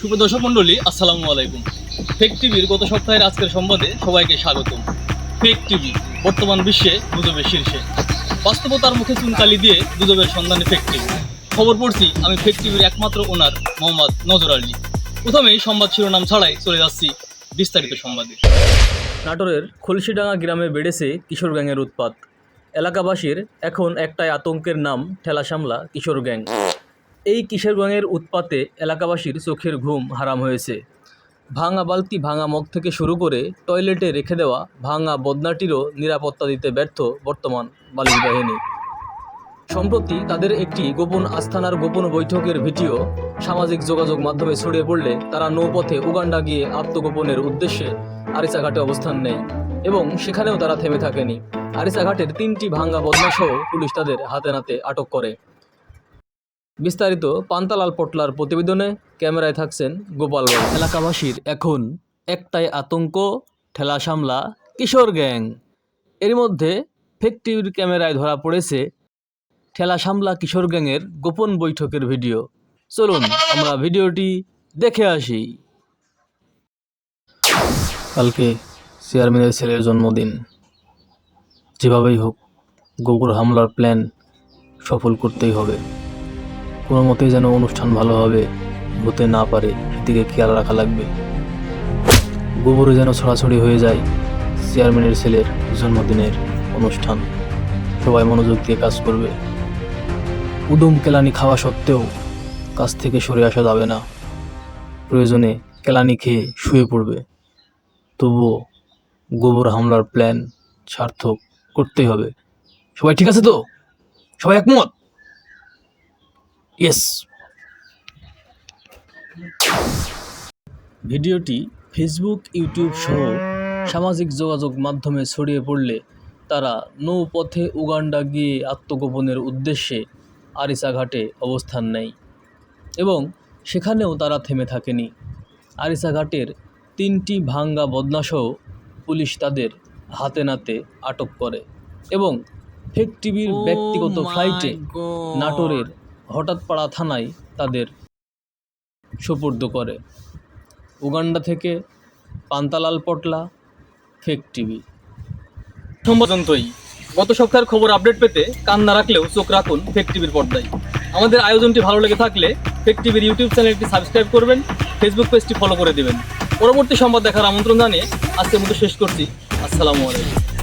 শুভ দর্শক মণ্ডলী, আসসালামু আলাইকুম। ফেক টিভির গত সপ্তাহের আজকের সংবাদে সবাইকে স্বাগতম। ফেক টিভি বর্তমান বিশ্বে গুজবের শীর্ষে। বাস্তবতার মুখে চুনকালি দিয়ে গুজবের সন্ধানে ফেক টিভি খবর পড়ছি, আমি ফেক টিভির একমাত্র ওনার মোহাম্মদ নজর আলী। প্রথমেই সংবাদ শিরোনাম ছাড়াই চলে যাচ্ছি বিস্তারিত সংবাদে। নাটোরের খুলশিডাঙ্গা গ্রামে বেড়েছে কিশোর গ্যাংয়ের উৎপাত। এলাকাবাসীর এখন একটাই আতঙ্কের নাম ঠেলা সামলা কিশোর গ্যাং। এই কিশোর গ্যাংয়ের উৎপাতে এলাকাবাসীর চোখের ঘুম হারাম হয়েছে। ভাঙা বালতি, ভাঙা মগ থেকে শুরু করে টয়লেটে রেখে দেওয়া, ভাঙা বদনাটিরও নিরাপত্তা দিতে ব্যর্থ বর্তমান বালিশ বাহিনী। সম্প্রতি তাদের একটি গোপন আস্থানার গোপন বৈঠকের ভিডিও সামাজিক যোগাযোগ মাধ্যমে ছড়িয়ে পড়লে তারা নৌপথে উগান্ডা গিয়ে আত্মগোপনের উদ্দেশ্যে আরিচাঘাটে অবস্থান নেয় এবং সেখানেও তারা থেমে থাকেনি। আরিচাঘাটের তিনটি ভাঙ্গা বদমাসহ পুলিশ তাদের হাতে নাতে আটক করে। বিস্তারিত পান্তালাল পটলার প্রতিবেদনে ক্যামেরায় থাকছেন গোপাল এলাকাবাসীর এখন একটাই আতঙ্ক, ঠেলা সামলা, কিশোর গ্যাং। এর মধ্যে ফেক টিভির ক্যামেরায় ধরা পড়েছে ঠেলা সামলা কিশোর গ্যাংয়ের গোপন বৈঠকের ভিডিও। চলুন, আমরা ভিডিওটি দেখে আসি। কালকে চেয়ারম্যানের ছেলের জন্মদিন। যেভাবেই হোক, গোবর হামলার প্ল্যান সফল করতেই হবে। কোনো মতেই যেন অনুষ্ঠান ভালোভাবে হতে না পারে সেদিকে খেয়াল রাখা লাগবে। গোবরে যেন ছড়াছড়ি হয়ে যায় চেয়ারম্যানের ছেলের জন্মদিনের অনুষ্ঠান। সবাই মনোযোগ দিয়ে কাজ করবে। উদম কেলানি খাওয়া সত্ত্বেও কাজ থেকে সরে আসা যাবে না। প্রয়োজনে কেলানি খেয়ে শুয়ে পড়বে। তবুও গোবর হামলার প্ল্যান সার্থক করতেই হবে। সবাই ঠিক আছে তো? সবাই একমত? ইয়েস ভিডিওটি ফেসবুক ইউটিউব সহ সামাজিক যোগাযোগ মাধ্যমে ছড়িয়ে পড়লে তারা নৌপথে উগান্ডা গিয়ে আত্মগোপনের উদ্দেশ্যে আরিসাঘাটে অবস্থান নেয় এবং সেখানেও তারা থেমে থাকেনি। আরিসাঘাটের তিনটি ভাঙ্গা বদনাসহ পুলিশ তাদের হাতে নাতে আটক করে এবং ফেক টিভির ব্যক্তিগত ফ্লাইটে নাটোরের হঠাৎপাড়া থানায় তাদের সোপর্দ করে। উগান্ডা থেকে পান্তালাল পটলা, ফেক টিভি। পর্যন্তই। গত সপ্তাহের খবর আপডেট পেতে কান না রাখলেও চোখ রাখুন ফেক টিভির পর্দায়। আমাদের আয়োজনটি ভালো লেগে থাকলে ফেক টিভির ইউটিউব চ্যানেলটি সাবস্ক্রাইব করবেন, ফেসবুক পেজটি ফলো করে দেবেন। পরবর্তী সংবাদ দেখার আমন্ত্রণ জানিয়ে আজকের মতো শেষ করছি। আসসালামু আলাইকুম।